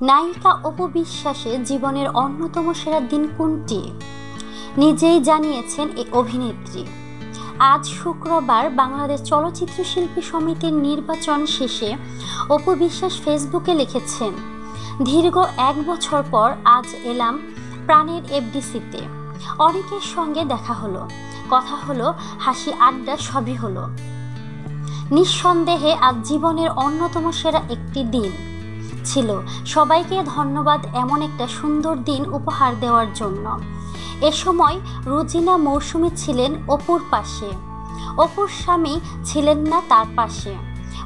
নায়িকা অপু বিশ্বাসের জীবনের অন্যতম সেরা দিন কোনটি? নিজেই জানিয়েছেন এই অভিনেত্রী। আজ শুক্রবার বাংলাদেশ চলচ্চিত্র শিল্পী সমিতির নির্বাচন শেষে অপু বিশ্বাস ফেসবুকে লিখেছেন, দীর্ঘ এক বছর পর আজ এলাম প্রাণের এফডিসিতে। অনেকের সঙ্গে দেখা হলো, কথা হলো, হাসি আড্ডা সবই হলো। নিঃসন্দেহে আজ জীবনের অন্যতম সেরা একটি দিন। ছিল। সবাইকে ধন্যবাদ এমন একটা সুন্দর দিন উপহার দেওয়ার জন্য। এ সময় রুজিনা মৌসুমি ছিলেন অপুর পাশে। অপুর স্বামী ছিলেন না তার পাশে।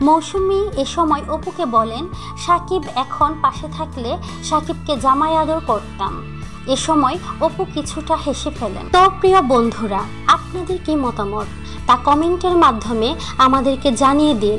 মৌসুমি এ সময় অপুকে বলেন, সাকিব এখন পাশে থাকলে সাকিবকে জামাই আদর করতাম। এ সময় অপু কিছুটা হেসে ফেলেন। তো প্রিয় বন্ধুরা, আপনাদের কি মতামত? তা কমেন্টের মাধ্যমে আমাদেরকে জানিয়ে দিন।